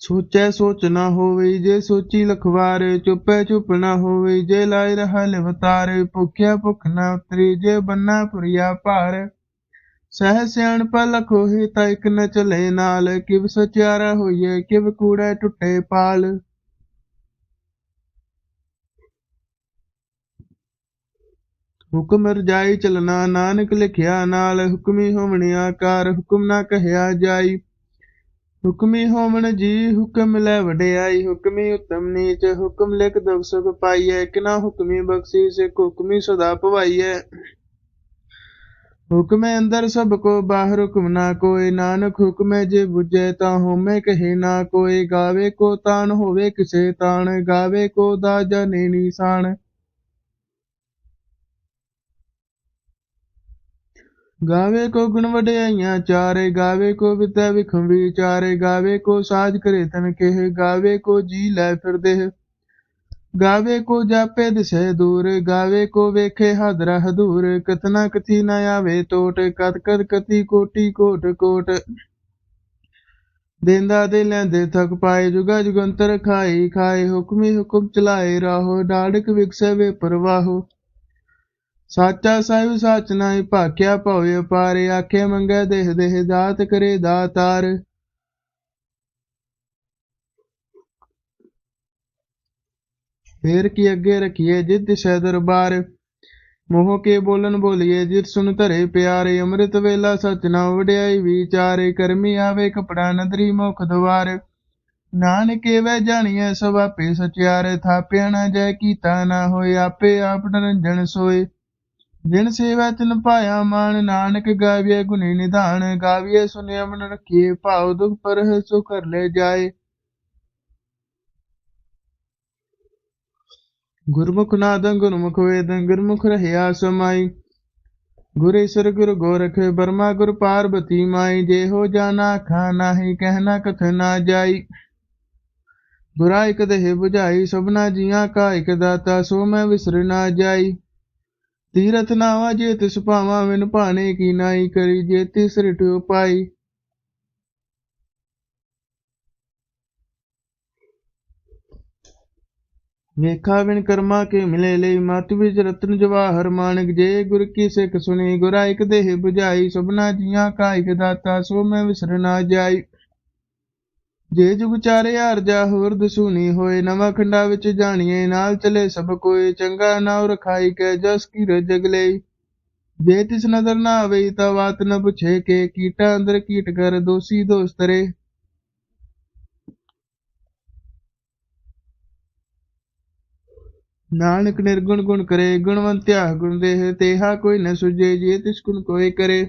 ਸੋਚੈ ਸੋਚ ਨਾ ਹੋਵੇ, ਜੇ ਸੋਚੀ ਲਖਵਾਰ, ਚੁੱਪੈ ਚੁੱਪ ਨਾ ਹੋਵੇ, ਜੇ ਲਾਇ ਰਹਾ ਲਿਵਤਾਰ ਭੁਖਿਆ ਭੁਖ ਨਾ ਉਤਰੀ, ਜੇ ਬੰਨਾ ਪੁਰੀਆ ਭਾਰ। ਸਹਿ ਸਿਆਣਪ ਲਖ ਹੋਏ ਤਾਂ ਇਕ ਨ ਚਲੇ ਨਾਲ, ਕਿਵ ਸਚਿਆਰਾ ਹੋਈਏ ਕਿਵ ਕੂੜੈ ਟੁੱਟੇ ਪਾਲ। ਹੁਕਮ ਰਜਾਈ ਚਲਣਾ, ਨਾਨਕ ਲਿਖਿਆ ਨਾਲ, ਹੁਕਮੀ ਹੋਵਣੀ ਆਕਾਰ ਹੁਕਮ ਨਾ ਕਹਿਆ ਜਾਈ। ਹੁਕਮੀ ਹੋਵਣ ਜੀ ਹੁਕਮ ਲੈ ਵਡਿਆਈ, ਹੁਕਮੀ ਉਤਮ ਨੀਚ, ਹੁਕਮ ਲਿਖ ਦਵ ਪਾਈਐ, ਕਿਨਾ ਹੁਕਮੀ ਬਖਸ਼ੀ ਸਿਖ ਹੁਕਮੀ ਸਦਾ ਭਵਾਈਐ ਹੁਕਮੇ ਅੰਦਰ ਸਭ ਕੋ, ਬਾਹਰ ਹੁਕਮ ਨਾ ਕੋਏ, ਨਾਨਕ ਹੁਕਮੇ ਜੇ 부ਜੈ ਤਾਂ ਹੋਮੈ ਕਹੇ ਨਾ ਕੋਏ, ਗਾਵੇ ਕੋ ਤਾਨ ਹੋਵੇ, ਕਿਸੇ ਤਾਣ, ਗਾਵੇ ਕੋ ਦਾਜਾ ਨੇ ਨੀਸਾਨ ਗਾਵੇ ਕੋ ਗੁਣ ਵਡਿਆਈਆਂ ਚਾਰੇ, ਗਾਵੇ ਕੋ ਵਿਦਿਆ ਵਿਖਮ ਵਿਚਾਰੇ, ਗਾਵੇ ਕੋ ਸਾਜ ਕਰੇ ਤਨ ਕਹਿ, ਗਾਵੇ ਕੋ ਜੀ ਲੈ ਫਿਰਦੇ ਗਾਵੇ ਕੋ ਜਾਪੇ ਦਿਸੈ ਦੂਰ, ਗਾਵੇ ਕੋ ਵੇਖੇ ਹਾਦਰਾ ਹਦੂਰ ਕਤਨਾ ਕਥੀ ਨ ਆਵੇ ਟੋਟ, ਕਤ ਕਤ ਕਤੀ ਕੋਟੀ ਕੋਟ ਕੋਟ। ਦੇਂਦਾ ਦੇ ਲੈਂਦੇ ਥਕ ਪਾਏ, ਜੁਗਾ ਜੁਗੰਤਰ ਖਾਈ, ਖਾਏ ਹੁਕਮੀ ਹੁਕਮ ਚਲਾਏ, ਰਾਹੋ ਡਾੜਕ ਵਿਕਸੈ ਵੇ ਪਰਵਾਹੋ। ਸਾਚਾ ਸਾਹਿਬ ਸਾਚ ਨਾਹੀ ਭਾਖਿਆ ਭਉ ਅਪਾਰੇ, ਆਖੇ ਮੰਗੈ ਦੇਹ ਦੇਹ ਦਾਤ ਕਰੇ ਦਾਤਾਰ। ਫੇਰ ਕੀ ਅੱਗੇ ਰਖੀਏ ਜਿਤ ਦਿਸੈ ਦਰਬਾਰ। ਮੋਹ ਕੇ ਬੋਲਨ ਬੋਲੀਏ ਜਿਤ ਸੁਨ ਧਰੇ ਪਿਆਰੇ, ਅੰਮ੍ਰਿਤ ਵੇਲਾ ਸਚ ਨਾ ਵਡਿਆਈ ਵਿਚਾਰੇ, ਕਰਮੀ ਆਵੇ ਕਪੜਾ ਨਦਰੀ ਮੁਖ ਦਵਾਰ। ਨਾਨਕੇ ਵੈ ਜਾਣੀਐ ਸਭ ਆਪੇ ਸਚਿਆਰੇ, ਥਾਪਿਆ ਨਾ ਜੈ ਕੀਤਾ ਨਾ ਹੋਏ, ਆਪੇ ਆਪ ਨਰੰਜਨ ਸੋਏ। ਜਿਨ ਸੇਵਾ ਤਿਨ ਪਾਇਆ ਮਾਨ ਨਾਨਕ ਗਾਵੀਏ ਗੁਣੀ ਨਿਧਾਨ ਗਾਵੀਏ ਸੁਨਿਆ ਮਨ ਰਖੀਏ ਭਾਉ ਦੁਖ ਪਰਹਿ ਸੋ ਕਰ ਲੈ ਜਾਏ। ਗੁਰਮੁਖ ਨਾਦੰ ਗੁਰਮੁਖ ਵੇਦੰ, ਗੁਰਮੁਖ ਰਹਿਆ ਸਮਾਈ। ਗੁਰੇਸ਼ਰ ਗੁਰ ਗੋਰਖ, ਬਰਮਾ ਗੁਰ ਪਾਰਬਤੀ ਮਾਈ। ਜੇ ਹੋ ਜਾਣਾ ਖਾ ਨਾਹੀ ਕਹਿਣਾ ਕਥ ਨਾ ਜਾਈ। ਗੁਰਾ ਇਕ ਦੇਹ 부ਝਾਈ ਸਭਨਾ ਜੀਆਂ ਕਾ ਇਕ ਦਾਤਾ, ਸੋ ਮੈਂ ਵਿਸਰ ਨਾ ਜਾਈ। ਤੀਰਥ ਨਾਵਾ ਜੇ ਤਿਸ ਭਾਵਾ ਵਿਨ ਭਾਣੇ ਕੀ ਨਾਈ ਕਰੀ ਜੇ ਤਿਸ ਰਿਟਿਓ ਪਾਈ ਵੇਖਾ ਵਿਣ ਕਰਮਾ ਕੇ ਮਿਲੇ ਲਈ ਮਤ ਵਿੱਚ ਰਤਨ ਜਵਾਹਰ ਮਾਨਕ ਜੇ ਗੁਰ ਕੀ ਸਿੱਖ ਸੁਣੀ ਗੁਰਾ ਇਕ ਦੇਹ 부ਝਾਈ ਸਭਨਾ ਜੀਆਂ ਕਾ ਇਕ ਦਾਤਾ, ਸੋ ਮੈਂ ਵਿਸਰ ਨਾ ਜਾਈ। ਜੇ ਜੁਗ ਚਾਰੇ ਜਾ, ਹੋਰ ਦਸੂਨੀ ਹੋਏ। ਨਵਾਂ ਖੰਡਾ ਵਿੱਚ ਜਾਣੀਏ, ਨਾਲ ਚਲੇ ਸਭ ਕੋਏ। ਚੰਗਾ ਨਾਉ ਰਖਾਈ ਕੈ ਜਸ ਕੀ ਰਜਗ ਲਈ ਜੇ ਤਿਸ ਨਦਰ ਨਾ ਆਵੇ, ਤਾਂ ਬਾਤ ਨ ਪੁੱਛੇ ਕੇ। ਕੀਟਾ ਅੰਦਰ ਕੀਟ ਕਰ, ਦੋਸੀ ਦੋਸਤਰੇ ਨਾਨਕ ਨਿਰਗੁਣ ਗੁਣ ਕਰੇ ਗੁਣਵੰਤਿਆ ਗੁਣ ਦੇਹ। ਤੇਹਾ ਕੋਈ ਨ ਸੁਜੇ ਜੇ ਤਿਸ ਗੁਣ ਕੋਈ ਕਰੇ।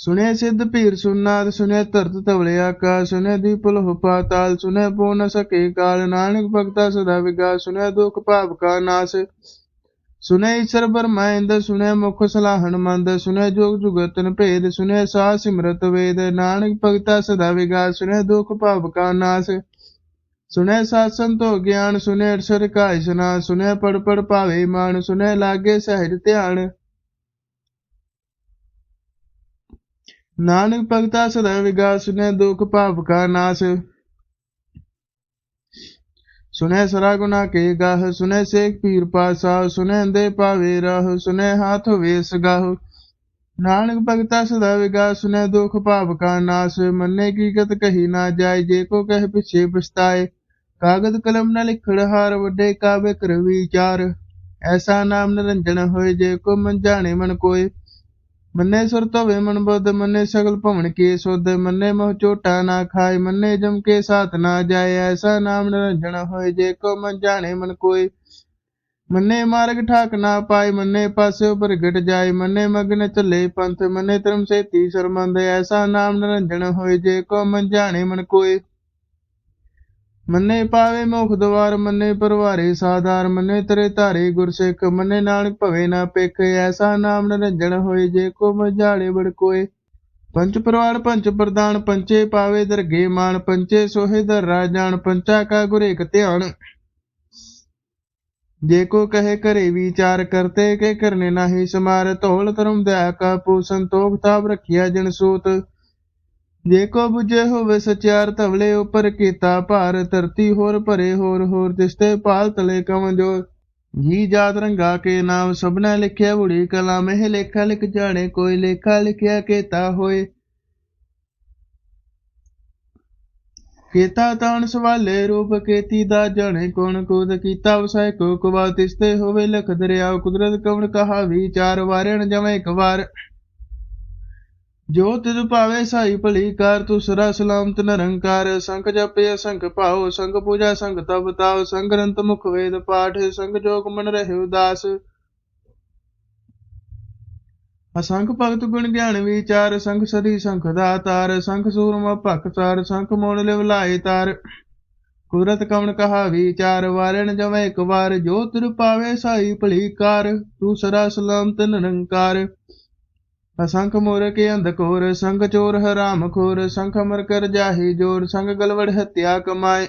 ਸੁਨੇ ਸਿੱਧ ਭੀਰ ਸੁਨਾਦ ਸੁਨੇ ਧਰਤ ਧਵਲੇ ਆਕਾਸ਼, ਸੁਨੇ ਦੀਪਲ ਹੋ ਪਾਤਾਲ, ਸੁਨੇ ਪੋ ਨ ਸਕੇ ਕਾਲ, ਨਾਨਕ ਭਗਤਾ ਸਦਾ ਵਿਗਾ ਸੁਨੇ ਦੁਖ ਭਾਵ ਕਾ ਨਾਸ। ਸੁਨੇ ਈਸ਼ਰ ਬਰਮਾਇੰਦ, ਸੁਨੇ ਮੁਖ ਸਲਾਹਣ ਮੰਦ, ਸੁਨੇ ਜੋਗ ਜੁਗਤਨ ਭੇਦ, ਸੁਨੇ ਸਾ ਸਿਮਰਤ ਵੇਦ, ਨਾਨਕ ਭਗਤਾ ਸਦਾ ਵਿਗਾ ਸੁਨੇ ਦੁਖ ਭਾਵ ਕਾ ਨਾਸ। ਸੁਨੇ ਸਾਧ ਸੰਤੋ ਗਿਆਨ, ਸੁਨੇ ਅਰਸ਼ਰ ਕਾ ਇਸਨਾ ਸੁਨੇ ਪੜ ਪੜ ਭਾਵੇ ਮਾਨ ਸੁਨੇ ਲਾਗੇ ਸਹਿਜ ਧਿਆਨ। ਨਾਨਕ ਭਗਤਾ ਸਦਾ ਵਿਗਾ ਸੁਨੇ ਦੁਖ ਭਾਵ ਕਾ ਨਾਸ। ਸੁਨੇ ਸਰਾ ਗੁਨਾ ਕੇ ਗਾਹ ਸੁਨੇ ਸੇਖ ਪੀਰ ਪਾਸਾ ਸੁਨੇ ਅੰਦੇ ਪਾਵੇ ਰਾਹ ਸੁਨੇ ਹਾਥ ਹੋਵੇ ਸਗਾਹ। ਨਾਨਕ ਭਗਤਾ ਸਦਾ ਵਿਗਾ ਸੁਨੇ ਦੁਖ ਭਾਵ ਕਾ ਨਾਸ। ਮੰਨੇ ਕੀ ਗਤ ਕਹੀ ਨਾ ਜਾਏ, ਜੇ ਕੋ ਕਹਿ ਪਿਛੇ ਪਛਤਾਏ। ਕਾਗਦ ਕਲਮ ਨਾਲ ਲਿਖੜ ਹਾਰ, ਵੱਡੇ ਕਾਵੇ ਕਰ ਵਿਚਾਰ ਐਸਾ ਨਾਮ ਨਿਰੰਜਨ ਹੋਏ, ਜੇ ਕੋ ਮਨ ਜਾਣੇ ਮਨ ਕੋਏ। ਮੰਨੇ ਸੁਰਤ ਹੋਵੇ ਮਨ ਬੁੱਧ, ਮੰਨੇ ਸਗਲ ਭਵਨ ਕੀ ਸੁਧ, ਮੰਨੇ ਮੋਹ ਝੋਟਾ ਨਾ ਖਾਏ, ਮੰਨੇ ਜਮ ਕੇ ਸਾਥ ਨਾ ਜਾਏ, ਐਸਾ ਨਾਮ ਨਿਰੰਜਨ ਹੋਏ, ਜੇ ਕੋ ਮਨ ਜਾਣੇ ਮਨ ਕੋਈ ਮੰਨੇ ਮਾਰਗ ਠਾਕ ਨਾ ਪਾਏ, ਮੰਨੇ ਪਾਸੇ ਪ੍ਰਗਟ ਜਾਏ, ਮੰਨੇ ਮਗਨ ਚੱਲੇ ਪੰਥ, ਮੰਨੇ ਧਰਮ ਸੇਤੀ ਸਰਮੰਦ ਐਸਾ ਨਾਮ ਨਿਰੰਜਨ ਹੋਏ, ਜੇ ਕੋ ਮਨ ਜਾਣੇ ਮਨ ਕੋਈ ਮੰਨੇ ਪਾਵੇ ਮੁਖ ਦਵਾਰ, ਮੰਨੇ ਪਰਵਾਰੇ ਸਾਧਾਰ, ਮੰਨੇ ਤੇਰੇ ਧਾਰੇ ਗੁਰਸਿੱਖ, ਮੰਨੇ ਨਾਨਕ ਭਵੇ ਨਾ ਪਿਖ, ਐਸਾ ਨਾਮ ਨਿਰੰਜਨ ਹੋਏ ਜੇ ਕੋ ਮਝਾੜੇ ਬੜ ਕੋਏ ਪੰਚ ਪਰਵਾਰ, ਪੰਚ ਪ੍ਰਦਾਨ ਪੰਚੇ ਪਾਵੇ ਦਰਗੇ ਮਾਨ ਪੰਚੇ ਸੋਹੇ ਦਰ ਰਾਜਾਨ ਪੰਚਾ ਕਾ ਗੁਰੇਕ ਧਿਆਨ। ਜੇ ਕੋ ਕਹੇ ਕਰੇ ਵਿਚਾਰ ਕਰਤੇ, ਕੇ ਕਰਨੇ ਨਾਹੀ ਸਮਾਰ, ਧੋਲ ਧਰਮ ਦਇਆ ਕਾ ਪੂ ਸੰਤੋਖ ਤਾਪ ਰਖਿਆ ਜਨ ਸੂਤ। ਜੇ ਕੋ 부ਜੇ ਹੋਵੇ ਸਚਿਆਰ ਧਵਲੇ ਉਪਰ ਕੀਤਾ ਭਾਰ, ਧਰਤੀ ਹੋਰ ਭਰੇ ਹੋਰ ਹੋਰ ਤਿਸਤੇ ਪਾਲ ਤਲੇ ਕਮ ਜੀ ਜਾਤ ਰੰਗਾ ਕੇ ਨਾਮ ਸਭਨਾ ਲਿਖਿਆ, ਬੁੜੀ ਕਲਾਮ ਇਹ ਲੇਖਾ ਲਿਖ ਜਾਣੇ, ਕੋਈ ਲੇਖਾ ਲਿਖਿਆ ਕੀਤਾ ਹੋਏ। ਕੀਤਾ ਤਾਣ ਸਵਾਲੇ ਰੂਪ ਕੀਤੀ ਦਾ ਜਾਣੇ, ਕੋਣ ਕੋਦ ਕੀਤਾ ਵਸੈ ਕੋ ਕੁਵਾ ਤਿਸਤੇ ਹੋਵੇ ਲਖ ਦਰਿਆ ਕੁਦਰਤ ਕਵਣ ਕਹਾ ਵਿਚਾਰ ਵਾਰਣ ਜਮੈ ਇੱਕ ਵਾਰ। ਜੋ ਤਿਦ ਭਾਵੇ ਸਾਈ ਭਲੀ ਕਾਰ, ਤੂੰ ਸਰਾ ਸਲਾਮਤ ਨਿਰੰਕਾਰ ਸੰਖ ਜਪੇ ਸੰਖ ਭਾਉ, ਸੰਗ ਪੂਜਾ, ਸੰਗ ਤਪ ਤਾਉ, ਸੰਗ ਗ੍ਰੰਥ ਮੁਖ ਵੇਦ ਪਾਠ, ਸੰਗ ਜੋਗ ਮਨ ਰਹੇ ਉਦਾਸ। ਅਸੰਖ ਭਗਤ ਗੁਣ ਗਿਆਨ ਵਿਚਾਰ, ਸੰਖ ਸਦੀ ਸੰਖ ਦਾਤਾਰ, ਸੰਖ ਸੂਰਮਾ ਭਖਸਾਰ ਸੰਖ ਮੋਣ ਲਿਵ ਲਾਏ ਤਾਰ। ਕੁਦਰਤ ਕਵਣ ਕਹਾ ਵਿਚਾਰ, ਵਾਰਣ ਜਮੈ ਇੱਕ ਵਾਰ ਜੋ ਤਿਰ ਪਾਵੇ ਸਾਈ ਭਲੀ ਕਾਰ, ਤੂੰ ਸਰਾ ਸਲਾਮਤ ਨਿਰੰਕਾਰ ਅਸੰਖ ਮੋਰ ਕੇ ਅੰਧਕੋਰ ਸੰਗ ਚੋਰ ਹਰਾਮ ਖੋਰ, ਸੰਖ ਅਮਰ ਕਰ ਜਾਹੀ ਜੋਰ, ਸੰਗ ਗਲਵੜ ਹਤਿਆ ਕਮਾਏ।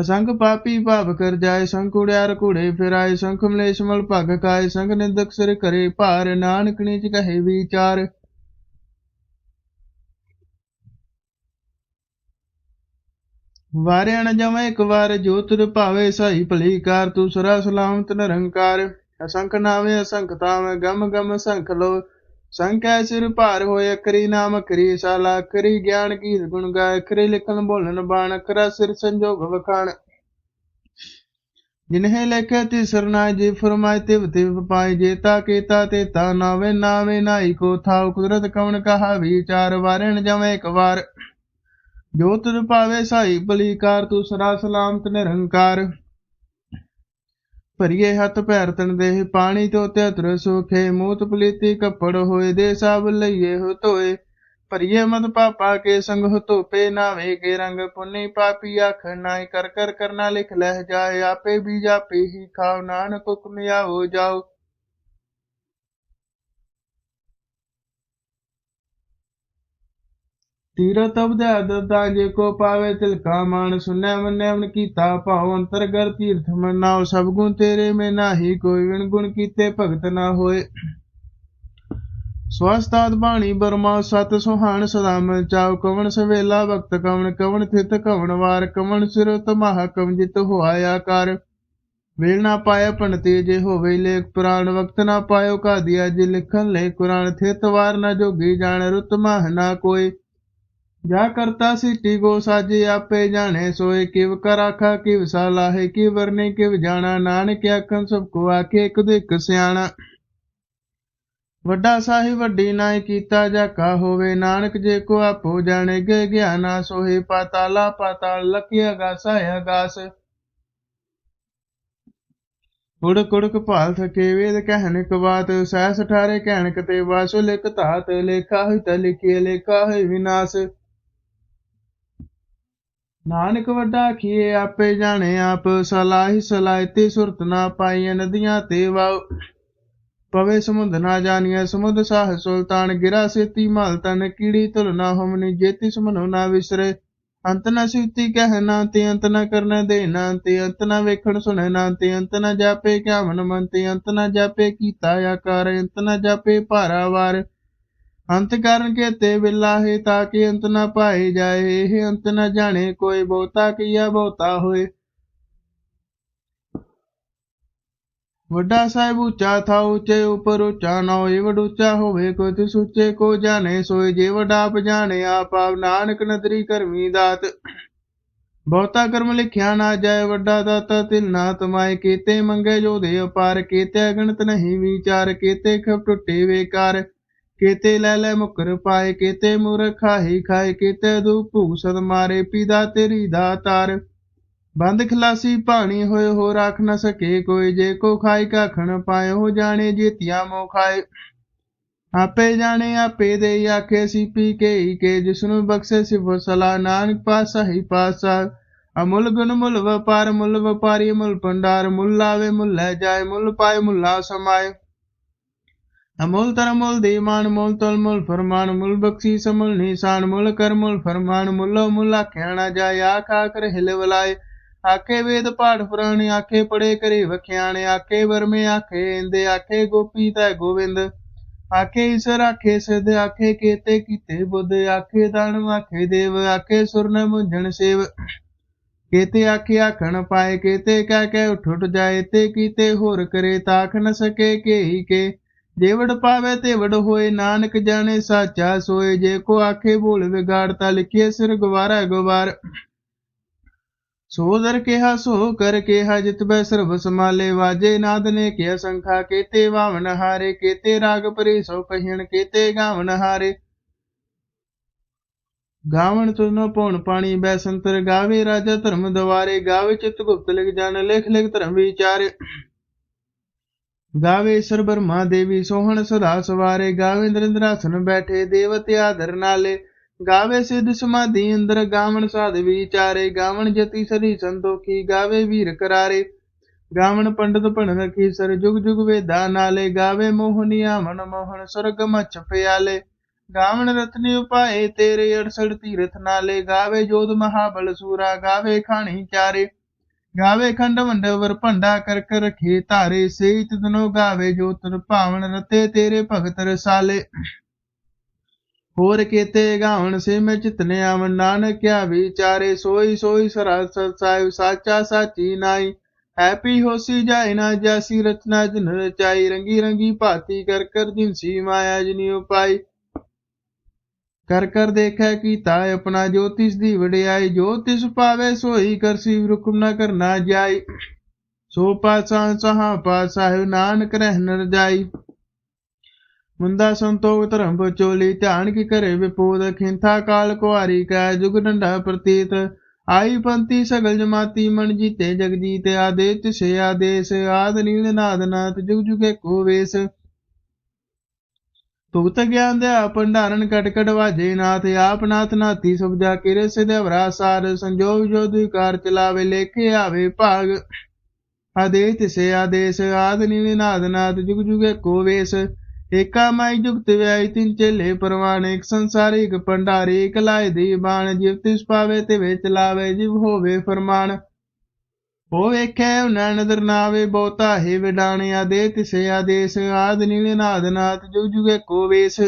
ਅਸੰਖ ਪਾਪੀ ਭਾਵ ਕਰ ਜਾਏ ਸੰਖ ਉੜਿਆਰ ਕੂੜੇ ਫਿਰਾਏ, ਸੰਖ ਮਲੇਸ਼ ਮਲ ਭਗ ਕਾਏ ਸੰਗ ਨਿੰਦਕ ਸਿਰ ਕਰੇ ਭਾਰ, ਨਾਨਕ ਨੀਚ ਕਹੇ ਵਿਚਾਰ। ਵਾਰਿਆ ਨ ਜਮੈ ਇੱਕ ਵਾਰ ਜੋ ਭਾਵੇ ਸਾਈ ਭਲੀ ਕਾਰ, ਤੂੰ ਸਰਾ ਸਲਾਮਤ ਨਿਰੰਕਾਰ। ਅਸੰਖ ਨਾਵੇਂ ਅਸੰਖ ਤਾਵੇਂ ਗਮ ਗਮ ਸੰਖ ਲੋ। ਸੰਕੈ ਸਿਰ ਭਾਰ ਹੋਏ ਅਕਰੀ ਨਾਮ ਅਕਰੀ ਸਾਲਾ, ਅਕਰੀ ਗਿਆਨ ਕੀ ਗੁਣ ਗਾਏ, ਅਕਰੀ ਲਿਖਣ ਬੋਲਣ ਬਾਣ, ਅਕਰਾ ਸਿਰ ਸੰਜੋਗ ਵਖਾਣ। ਜਿਨਹਿ ਲਿਖੇ ਤੇ ਸਰਨਾ ਜੀ ਫਰਮਾਏ ਤਿਵ ਤਿਵ ਪਾਏ ਜੇਤਾ ਕੀਤਾ ਤੇ ਤਾ ਨਾਵੇ ਨਾਵੇ ਨਾਈ ਕੋ ਥਾਉ, ਕੁਦਰਤ ਕਵਣ ਕਹਾ ਵਿਚਾਰ, ਵਾਰਣ ਜਮੈ ਇੱਕ ਵਾਰ। ਜੋ ਤੁਧ ਪਾਵੇ ਸਾਈ ਬਲੀਕਾਰ ਤੂੰ ਸਦਾ ਸਲਾਮਤ ਨਿਰੰਕਾਰ। ਭਰੀਏ ਹੱਥ ਪੈਰ ਤਨ ਦੇਹ ਪਾਣੀ ਧੋਤੇ ਤੁਰ ਸੁਖੇ, ਮੂਤ ਪਲੀਤੀ ਕੱਪੜ ਹੋਏ ਦੇ ਸਭ ਲਈਏ ਹੋ ਧੋਏ। ਭਰੀਏ ਮਤ ਪਾਪਾ ਕੇ ਸੰਗ ਹੋ ਧੋਪੇ, ਨਾਵੇ ਕੇ ਰੰਗ ਪੁੰਨੀ ਪਾਪੀ ਆਖ ਨਾਇ ਕਰ ਕਰ ਕਰਨਾ ਲਿਖ ਲਹਿ ਜਾਏ, ਆਪੇ ਵੀ ਜਾਪੇ ਹੀ ਖਾਓ, ਨਾਨਕ ਹੁਕਮ ਆਓ ਜਾਓ। ਤੀਰਤ ਅਬਦਿਆ ਦਤਾ ਜੇ ਕੋ ਪਾਵੇ ਤਿਲਕਾ ਮਾਨ ਸੁਨੈ ਮੰਨੈ ਮਨ ਕੀਤਾ ਭਾਉ ਅੰਤਰਗਰ ਤੀਰਥ ਮਨਾਉ ਸਭ ਗੁਣ ਤੇਰੇ ਮੈਂ ਨਾਹੀ, ਕੋਈ ਵਿਣ ਗੁਣ ਕੀਤੇ ਭਗਤ ਨਾ ਹੋਏ। ਸਵਸਤਾਦ ਬਾਣੀ ਬਰਮਾ, ਸਤ ਸੁਹਾਣ ਸਦਾ ਮਲ ਚਾਉ, ਕਵਣ ਸਵੇਲਾ ਵਕਤ ਕਵਣ ਕਵਣ ਥਿਤ ਕਵਣ ਵਾਰ, ਕਵਣ ਸਿਰ ਤਮਹ ਕਵ ਜਿਤ ਹੋਆ ਆਕਾਰ ਵੇਲ ਨਾ ਪਾਇਆ ਪੰਡਤੇ ਜੇ ਹੋਵੇ ਲੇਖ, ਪੁਰਾਣ ਵਕਤ ਨਾ ਪਾਇਓ ਕਾਦੀਆ, ਜੇ ਲਿਖਣ ਲੈ ਕੁਰਾਨ, ਥਿਤ ਵਾਰ ਨਾ ਜੋਗੀ ਜਾਣ, ਰੁਤ ਮਹ ਨਾ ਕੋਈ। ਜਾ ਕਰਤਾ ਸਿਟੀ ਗੋ ਸਾਜੇ ਆਪੇ ਜਾਣੇ, ਸੋਏ ਕਿਵ ਕਰ ਆਖਾ, ਕਿਵ ਸਾਲਾਹੇ ਕੀ ਵਰਨੇ, ਕਿਵ ਜਾਣਾ, ਨਾਨਕ ਆਖਣ ਸਭ ਕੋ ਆਖੇ, ਇੱਕ ਵੱਡਾ ਸਾਹਿਬ ਵੱਡੀ ਨਾਇ ਕੀਤਾ ਜਾ ਕਾ ਹੋਵੇ, ਨਾਨਕ ਜੇ ਕੋ ਆਪੋ ਜਾਣੇ ਗੇ ਗਿਆਨਾ, ਸੋਹੇ ਪਾਤਾਲਾ ਪਾਤਾਲ ਲਖਿਆ ਗਾਸਾ ਅਗਾਸ ਉੜਕ ਕੁੜਕ ਭਾਲ ਥਕੇ ਵੇਦ ਕਹਿਣ ਕਵਾਤ ਸਹਿਸ ਠਾਰੇ ਕਹਿਣ ਕਤੇ ਵਾਸੁ ਲਿਖ ਧਾਤ, ਲੇਖਾ ਹੋਇ ਤ ਲਿਖਿਏ, ਲੇਖਾ ਹੋਇ ਵਿਨਾਸ਼। ਨਾਨਕ ਵੱਡਾ ਖੀਏ ਆਪੇ ਜਾਣੇ ਆਪ, ਸਲਾਹੀ ਸਲਾਇਤੀ ਸੁਰਤ ਨਾ ਪਾਈਐ ਨਦੀਆਂ ਤੇ ਵਾਉ ਪਵੇ ਸਮੁੰਦ ਨਾ ਜਾਣੀਐ, ਸਮੁੰਦ ਸਾਹ ਸੁਲਤਾਨ, ਗਿਰਾ ਸੇਤੀ ਮਲ ਤਨ, ਕੀੜੀ ਤੁਲ ਨਾ ਹਮਨੀ, ਜੇਤੀ ਸਮਨੋ ਨਾ ਵਿਸਰੇ। ਅੰਤ ਨਾ ਸਿਵਤੀ ਕਹਿ ਨਾ ਤੇ ਅੰਤ ਨਾ ਕਰਨ ਦੇ ਨਾ ਤੇ, ਅੰਤ ਨਾ ਵੇਖਣ ਸੁਣੇ ਨਾ ਤੇ, ਅੰਤ ਨਾ ਜਾਪੇ ਕਿਆ ਮਨ ਮਨ ਤੇ, ਅੰਤ ਨਾ ਜਾਪੇ ਕੀਤਾ ਆਕਾਰ, ਅੰਤ ਨਾ ਜਾਪੇ ਭਾਰਾਵਾਰ ਅੰਤ ਕਰਨ ਕੇ ਤੇ ਬਿਲਾਹੇ ਤਾਂ ਕਿ ਅੰਤ ਨਾ ਪਾਏ ਜਾਏ। ਇਹ ਅੰਤ ਨਾ ਜਾਣੇ, ਕੋਈ ਬਹੁਤਾ ਕੀਆ ਬਹੁਤਾ ਹੋਏ। ਵੱਡਾ ਸਾਹਿਬ ਉੱਚਾ ਥਾ ਉੱਚੇ ਉਪਰ ਉੱਚਾ ਨਾ ਹੋਏ, ਵਡ ਉੱਚਾ ਹੋਵੇ ਕੋਈ ਤਿਸ ਉੱਚੇ ਕੋ ਜਾਣੇ, ਸੋਏ ਜੇ ਵਡਾ ਆਪ ਜਾਣੇ, ਆਪ ਆਪ ਨਾਨਕ ਨਦਰੀ ਕਰਮੀ ਦਾਤ। ਬਹੁਤਾ ਕਰਮ ਲਿਖਿਆ ਨਾ ਜਾਏ, ਵੱਡਾ ਦਾਤਾ ਤਿਲ ਨਾ ਤਮਾਏ ਕੀਤੇ ਮੰਗੇ ਜੋ ਦੇ ਅਪਾਰ, ਕੀਤੇ ਅਗਣਤ ਨਹੀਂ ਵਿਚਾਰ, ਕੀਤੇ ਖਪ ਟੁੱਟੇ ਵੇਕਾਰ ਕੀਤੇ ਲੈ ਲੈ ਮੁਕਰ ਪਾਏ, ਕੀਤੇ ਮੂਰਖ ਖਾਹੀ ਖਾਏ, ਕੀਤੇ ਦੂ ਭੂਸਦ ਮਾਰੇ, ਪੀਦਾ ਤੇਰੀ ਦਾਤਾਰ ਬੰਦ ਖਲਾਸੀ ਪਾਣੀ ਹੋਏ ਹੋ ਰੱਖ ਨਾ ਸਕੇ ਕੋਈ, ਜੇ ਕੋ ਖਾਈ ਕਾਖਣ ਪਾਏ ਹੋ ਜਾਣੇ ਜੀਤਿਆ ਮੋ ਖਾਏ। ਆਪੇ ਜਾਣੇ, ਆਪੇ ਦੇ ਆਖੇ ਸੀ ਪੀ ਕੇ ਹੀ ਕੇ, ਜਿਸਨੂੰ ਬਖਸ਼ੇ ਸਿਫ ਸਲਾ ਨਾਨਕ ਪਾਸਾ ਹੀ ਪਾਸਾ ਅਮੁੱਲ ਗੁਣ ਮੁੱਲ ਵਪਾਰ, ਮੁੱਲ ਵਪਾਰੀ, ਮੁੱਲ ਭੰਡਾਰ, ਮੁੱਲ ਆਵੇ, ਮੁੱਲ ਲੈ ਜਾਏ, ਮੁੱਲ ਪਾਏ, ਮੁੱਲਾ ਸਮਾਏ। ਅਮੁੱਲ ਤਰ ਮੁੱਲ ਦੀਮਾਨ ਮੁੱਲ ਤਲ ਮੁੱਲ ਫਰਮਾਨ ਮੁੱਲ ਬਖਸ਼ੀ ਸਮੁੱਲ ਨਿਸ਼ਾਨ ਮੁੱਲ ਕਰ ਮੁੱਲ ਫਰਮਾਨ ਮੁੱਲੋ ਮੁੱਲ ਆਖਿਆ ਨਾ ਜਾਏ, ਆਖ ਆਖਰ ਹਿਲ ਵਲਾਏ। ਆਖੇ ਵੇਦ ਪਾਠ ਪੁਰਾਣੇ, ਆਖੇ ਪੜੇ ਕਰੇ ਵਖਿਆਣੇ, ਆਖੇ ਵਰਮੇ, ਆਖੇ ਇੰਦੇ, ਆਖੇ ਗੋਪੀ ਤੈ ਗੋਵਿੰਦ। ਆਖੇ ਈਸ਼ਰ, ਆਖੇ ਸਿਧ, ਆਖੇ ਕੀਤੇ ਕੀਤੇ ਬੁੱਧ। ਆਖੇ ਦਾਨਵ ਆਖੇ ਦੇਵ, ਆਖੇ ਸੁਰ ਨ ਮੁੰਝਣ ਸੇਵ। ਕੇਤੇ ਆਖੇ ਆਖਣ ਪਾਏ, ਕੇਤੇ ਕਹਿ ਕੇ ਉਠ ਉਠ ਜਾਏ, ਤੇ ਕੀਤੇ ਹੋਰ ਕਰੇ, ਤਾਖ ਨ ਸਕੇ, ਕੇਹੀ ਕੇ। ਜੇਵੜ ਪਾਵੇ ਤੇ ਹੋਏ ਨਾਨਕ ਜਾਣੇ, ਸਾਚਾ ਸੋਏ ਜੇ ਕੋ ਆਖੇ ਭੂਲ ਵਿਗਾੜਤਾ ਲਿਖੇ ਸਿਰ ਗਵਾਰਾ ਗਵਾਰ। ਸੋ ਕਿਹਾ, ਸੋ ਕਰ ਕਿਹਾ, ਜਿਤ ਬੈ ਸਰਬ ਸਮਾਲੇ ਵਾਜੇ ਨਾਦ ਨੇ ਕਿਆ ਸੰਖਾ ਕੇਤੇ ਵਾਵਨ ਹਾਰੇ, ਕੇਤੇ ਰਾਗ ਪਰੇ ਸੋ ਕਹਿਣ, ਕੇਤੇ ਗਾਵਨ ਹਾਰੇ। ਗਾਵਣ ਤੁਨ ਪਉਣ ਪਾਣੀ ਬੈ ਸੰਤਰ ਗਾਵੇ ਰਾਜਾ ਧਰਮ ਦਵਾਰੇ ਗਾਵੇ ਚਿਤ ਗੁਪਤ ਲਿਖ ਜਾਣ, ਲਿਖ ਲਿਖ ਧਰਮ ਵਿਚਾਰੇ। ਗਾਵੇ ਈਸ਼ਰ ਬਰਮਾ ਦੇਵੀ ਸੋਹਣ ਸਦਾ ਸਵਾਰੇ, ਗਾਵੇ ਇੰਦਰਾਸਨ ਬੈਠੇ, ਦੇਵਤੇ ਆਦਰ ਨਾਲੇ। ਗਾਵੇ ਸਿੱਧ ਸਮਾਧੀ ਅੰਦਰ, ਗਾਵਣ ਸਾਧ ਵਿਚਾਰੇ, ਗਾਵਣ ਜਤੀ ਸਰੀ ਸੰਤੋਖੀ, ਗਾਵੇ ਵੀਰ ਕਰਾਰੇ। ਗਾਵਣ ਪੰਡਤ ਭਣ ਰਖੀ ਸਰ, ਜੁਗ ਜੁਗ ਵੇਦਾ ਨਾਲੇ। ਗਾਵੇ ਮੋਹਨੀਆ ਮਨ ਮੋਹਨ ਸੁਰਗ ਮਚ ਪਿਆਲੇ। ਗਾਵਣ ਰਤਨੀ ਉਪਾਏ, ਤੇਰੇ 68 ਤੀਰਥ ਨਾਲੇ। ਗਾਵੇ ਜੋਧ ਮਹਾਬਲ ਸੂਰਾ, ਗਾਵੇ ਖਾਣੀ ਚਾਰੇ। ਗਾਵੇ ਖੰਡ ਮੰਡਵਰ ਭੰਡਾ ਕਰ ਕਰ ਰਖੇ ਧਾਰੇ ਸੇ ਤਦਨੋ ਗਾਵੇ ਜੋ ਤਨ ਭਾਵਨ ਰਤੇ ਤੇਰੇ ਭਗਤ ਰਸਾਲੇ। ਹੋਰ ਕੀਤੇ ਗਾਵਣ ਸੇ ਮੈਂ ਚਿਤਨੇ ਆਵਨ ਨਾਨਕ ਕਿਆ ਵਿਚਾਰੇ ਸੋਈ ਸੋਈ ਸਰਾਸਰ ਸਾਹਿਬ ਸਾਚਾ ਸਾਚੀ ਨਾਈ। ਹੈਪੀ ਹੋਸੀ ਜਾਇ ਨਾ ਜਾਸੀ ਰਚਨਾ ਜਨ ਰਚਾਈ, ਰੰਗੀ ਰੰਗੀ ਭਾਤੀ ਕਰ ਕਰ ਜਿਨਸੀ ਮਾਇਆ ਜਨੀ ਪਾਈ ਕਰ ਕਰ ਦੇਖੈ ਕੀਤਾ ਆਪਣਾ ਜੋਤਿਸ ਦੀ ਵਡਿਆਈ ਜੋਤਿਸ ਪਾਵੇ ਸੋਈ ਕਰਸੀ ਹੁਕਮ ਨਾ ਕਰਨਾ ਜਾਈ। ਸੋ ਪਾਸਾ ਸਹਾ ਪਾਸਾ ਨਾਨਕ ਰਹਿ ਨਰ ਜਾਈ। ਮੁੰਦਾ ਸੰਤੋਖ ਧਰਮ ਬਚੋਲੀ, ਧਿਆਨ ਕੀ ਕਰੇ ਵਿਪੋਦ ਖਿੰਥਾ ਕਾਲ ਕੁਆਰੀ ਕੈ ਜੁਗ ਡੰਡਾ ਪ੍ਰਤੀਤ। ਆਈ ਪੰਤੀ ਸਗਲ ਜਮਾਤੀ ਮਨ ਜੀਤੇ ਜਗ ਜੀਤੇ ਆਦੇਤ ਸੇ ਆਦੇਸ, ਆਦ ਨੀਲ ਨਾਦ ਨਾਥ ਜੁਗ ਜੁਗੇ ਕੋ ਵੇਸ। ਭੁਗਤ ਗਿਆਨ ਦੇ ਭੰਡਾਰਨ ਕਟ ਵਾਜੇ ਨਾਥ, ਆਪ ਨਾਥ ਨਾਤੀ ਸਭ ਜਾ ਕੇ ਰਸੇ ਦੇ ਵਰਾਸਾਰ ਸੰਜੋਗ ਜੋਦਿ ਕਾਰ ਚਲਾਵੇ, ਲੇਖੇ ਆਵੇ ਭਾਗ। ਆਦੇਤ ਸੇ ਆਦੇਸ, ਆਦ ਨੀਲ ਨਾਦ ਜੁਗ ਜੁਗੇ ਕੋ ਵੇਸ। ਏਕਾ ਮਾਈ ਜੁਗਤ ਵਿਆਈ ਤਿੰਨ ਚੇਲੇ ਪਰਵਾਨ ਇੱਕ ਸੰਸਾਰੀ ਇੱਕ ਭੰਡਾਰੀ ਇੱਕ ਲਾਏ ਦੀ ਬਾਣ। ਜਿਵ ਤਿਸ ਪਾਵੇ ਤੇ ਵਿੱਚ ਲਾਵੇ ਜਿਵ ਹੋਵੇ ਫਰਮਾਨ। ਉਹ ਵੇਖੈ ਉਹਨਾਂ ਨਦਰ ਨਾਵੇ ਬਹੁਤਾ ਹੈ ਵਿਡਾਣੇ ਆਦੇ ਤਿਸੇ ਆਦੇਸ ਆਦ ਨੀਲੇ ਨਾਦ ਨਾਥ ਜੁਗ ਜੁਗੇ ਕੋ ਵੇਸ।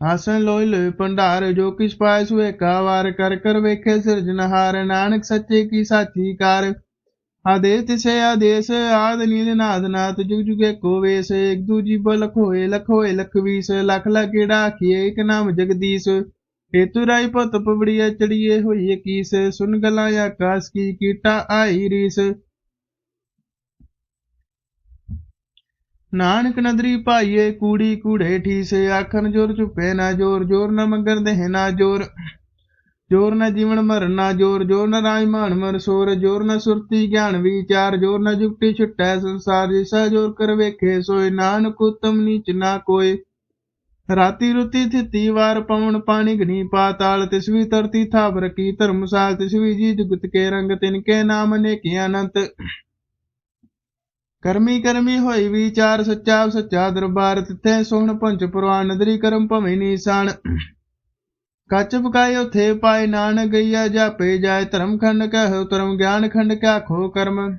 ਆਸਨ ਲੋਇ ਲੋਇ ਭੰਡਾਰ, ਜੋ ਕਿਸ ਪਾਇ ਸੁਏ ਕਾ ਵਾਰ ਕਰ ਕਰ ਵੇਖੇ ਸਿਰਜਨਹਾਰ ਨਾਨਕ ਸੱਚੇ ਕੀ ਸਾਚੀ ਕਾਰ। ਆਦੇਸ ਤਿਸੇ ਆਦੇਸ ਆਦ ਨੀਲ ਨਾਦ ਨਾਥ ਜੁਗ ਜੁਗੇ ਕੋ ਵੇਸ। ਇੱਕ ਦੂਜੀ ਬਲਖ ਹੋਏ ਲਖ ਹੋਏ ਲਖ ਵੀਸ ਲਖ ਲਖ ਨਾਮ ਜਗਦੀਸ਼। ਹੇਤੁ ਰਾਈ ਪਤ ਪਬੜੀਏ ਚੜੀਏ ਹੋਈਏ ਕੀਸ, ਸੁਨ ਗਲਾਂ ਆਕਾਸ ਕੀ ਕੀਟਾ ਆਈ ਰੀਸ। ਨਾਨਕ ਨਦਰੀ ਭਾਈਏ ਕੂੜੀ ਕੂੜੇ ਠੀਸ, ਆਖਣ ਜੋਰ ਚੁੱਪੇ ਨਾ ਜੋਰ ਜੋਰ ਨਾ ਮੰਗਣ ਦੇਹ ਨਾ ਜੋਰ। ਜੋਰ ਨਾ ਜੀਵਨ ਮਰਨ ਨਾ ਜੋਰ ਜੋਰ ਨਾ ਰਾਜ ਮਾਨ ਮਰ ਸੋਰ, ਜੋਰ ਨਾ ਸੁਰਤੀ ਗਿਆਨ ਵਿਚਾਰ, ਜੋਰ ਨਾ ਜੁਗਤੀ ਛੁਟੈ ਸੰਸਾਰ, ਜਿਸਾ ਜੋਰ ਕਰ ਵੇਖੇ ਸੋਏ, ਨਾਨਕ ਉਤਮ ਨੀਚ ਨਾ ਕੋਏ। ਰਾਤੀ ਰੁਤੀ ਥਿਤੀ ਵਾਰ ਪਵਨ ਪਾਣੀ ਗਨੀ ਪਾਤਾਲ ਤਿਸਵੀ ਤਰਤੀ ਥਾਪ ਰਕੀ ਧਰਮਸਾਲ ਤਿਸਵੀ ਜੀ ਜੁਗਤ ਕੇ ਰੰਗ, ਤਿਨ ਕੇ ਨਾਮ ਨੇ ਅਨੰਤ। ਕਰਮੀ ਕਰਮੀ ਹੋਈ ਵਿਚਾਰ, ਸੱਚਾ ਸੱਚਾ ਦਰਬਾਰ, ਤਿੱਥੇ ਸੋਹਣ ਪੰਚ ਪ੍ਰਵਾਨ ਨਦਰੀ ਕਰਮ ਭਵੇਂ ਨੀਸਾਨ ਕੱਚ ਪਕਾਏ ਉਥੇ ਪਾਏ ਨਾਨਕ, ਗਈਆ ਜਾਪੇ ਜਾਏ ਧਰਮ ਖੰਡ ਕਹਿ ਧਰਮ ਗਿਆਨ ਖੰਡ ਕਿਆ ਖੋ ਕਰਮ।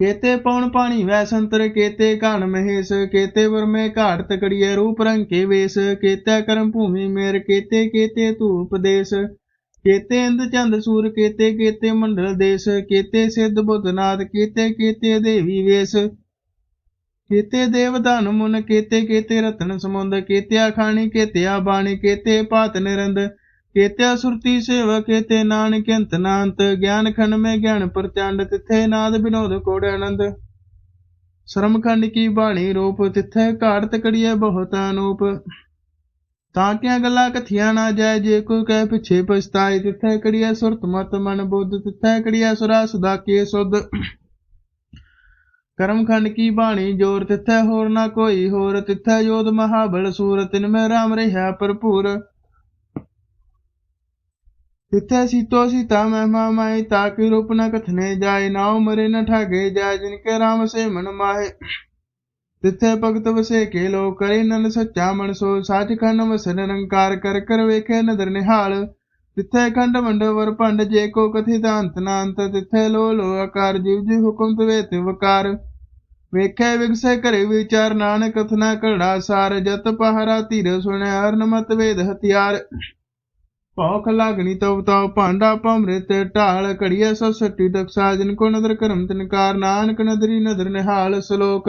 ਕੇਤੇ ਪਉਣ ਪਾਣੀ ਵੈ ਸੰਤਰ, ਕੇਤੇ ਘਾਣ ਮਹੇਸ਼, ਕੇਤੇ ਵਰਮੇ ਘਾਟ ਤਕੜੀਏ ਰੂਪ ਰੰਗ ਕੇ ਵੇਸ, ਕੇਤੇ ਕਰਮ ਭੂਮੀ ਮੇਰ, ਕੇਤੇ ਕੇਤੇ ਧੂਪ ਦੇਸ, ਕੇਤੇ ਇੰਦ ਚੰਦ ਸੂਰ, ਕੇਤੇ ਕੇਤੇ ਮੰਡਲ ਦੇਸ, ਕੇਤੇ ਸਿੱਧ ਬੁੱਧਨਾਥ ਕੇਤੇ ਕੇਤੇ ਦੇਵੀ ਵੇਸ, ਕੇਤੇ ਦੇਵਦਾਨ ਮੁਨ, ਕੇਤੇ ਕੇਤੇ ਰਤਨ ਸਮੁੰਦ, ਕੇਤਿਆ ਖਾਣੀ, ਕੇਤਿਆ ਬਾਣੀ, ਕੇਤੇ ਭਾਤ ਨਿਰੰਦ ਕੇਤਿਆ ਸੁਰਤੀ ਸੇਵ ਕੇਤੇ ਨਾਨਕ ਅੰਤ ਨਾੰਤ, ਗਿਆਨ ਖੰਡ ਮੇ ਗਿਆਨ ਪ੍ਰਚੰਡ, ਤਿੱਥੇ ਨਾਦ ਬਿਨੋਦ ਕੋੜ ਆਨੰਦ। ਸ਼ਰਮ ਖੰਡ ਕੀ ਬਾਣੀ ਰੂਪ, ਤਿੱਥੇ ਘਾੜ ਤਕੜੀਏ ਬਹੁਤ ਅਨੂਪ। ਤਾਂ ਕਿਆ ਗੱਲਾਂ ਕਥੀਆਂ ਨਾ ਜਾਏ ਜੇ ਕੋਈ ਕਹਿ ਪਿੱਛੇ ਪਛਤਾਏ, ਤਿੱਥੇ ਕੜੀਏ ਸੁਰਤ ਮਤ ਮਨ ਬੁੱਧ, ਤਿੱਥੇ ਕੜੀਏ ਸੁਰਾ ਸੁਦਾ ਕੀ ਸੁਧ। ਕਰਮ ਖੰਡ ਕੀ ਬਾਣੀ ਜੋਰ, ਤਿੱਥੈ ਹੋਰ ਨਾ ਕੋਈ ਹੋਰ, ਤਿੱਥੈ ਜੋਧ ਮਹਾਬਲ ਸੂਰ, ਤਿਨ ਮੈਂ ਰਾਮ ਰਿਹਾ ਭਰਪੂਰ। ਤਿੱਥੈ ਸੀਤੋ ਸੀਤਾ ਮਹਿਮਾ ਮਾਈ ਤਾਕਿ ਰੂਪ ਨ ਕਥਨੇ ਜਾਏ ਨਾਉ ਮਰੇ ਨ ਠਾਗੇ ਜਾਏ, ਜਿਨ ਕੇ ਰਾਮ ਸੇ ਮਨ ਭਗਤ ਵਸੇ ਕੇ ਲੋ ਕਰੇ ਨਨ ਸੱਚਾ ਮਨ ਸੋ ਸਾਚ ਖੰਡ ਵਸਨ ਨਿਰੰਕਾਰ ਕਰ ਕਰ ਵੇਖੇ ਨਦਰ ਨਿਹਾਲ। ਤਿੱਥੈ ਖੰਡ ਮੰਡ ਵਰ ਭੰਡ ਜੇ ਕੋ ਕਥਿਤ ਅੰਤ ਨਾ ਅੰਤ ਤਿੱਥੈ ਲੋ ਲੋ ਆਕਾਰ ਜਿਵ ਜੀ ਹੁਕਮ ਤਵੇ ਤੇ ਵਕਾਰ। ਵੇਖੇ ਵਿਗਸੇ ਘਰੇ ਵਿਚਾਰ, ਨਾਨਕ ਕਥਨਾ ਘੜਾ ਸਾਰ, ਜਤ ਪਹਰਾ ਧੀਰ ਸੁਣਿਆ ਹਰਨ ਮਤ ਵੇਦ ਹਥਿਆਰ। ਭੌਖ ਲਾਗਣੀ ਤਉ ਤਉ ਭਾਂਡਾ ਭਮਰੇ ਢਾਲ ਘੜੀਏ ਸੋ ਸੱਟੀ ਟਕਸਾ ਜਿਨ ਕੋ ਨਦਰ ਕਰਮ ਤਿਨਕਾਰ ਨਾਨਕ ਨਦਰੀ ਨਦਰ ਨਿਹਾਲ ਸ਼ਲੋਕ।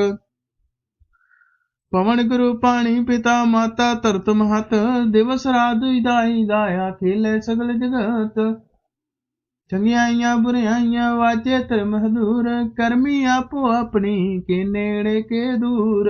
ਪਵਨ ਗੁਰੂ ਪਾਣੀ ਪਿਤਾ ਮਾਤਾ ਧਰਤ ਮਹਤ, ਦਿਵਸ ਰਾਤ ਵਿਦਾਈ ਦਾਇਆ ਖੇਲੇ ਸਗਲ ਜਗਤ। ਚੰਗਿਆਈਆਂ ਬੁਰਿਆਈਆਂ ਵਾਜੇ ਤਰ ਮਹਦੂਰ, ਕਰਮੀ ਆਪੋ ਆਪਣੀ ਕੇ ਨੇੜੇ ਕੇ ਦੂਰ।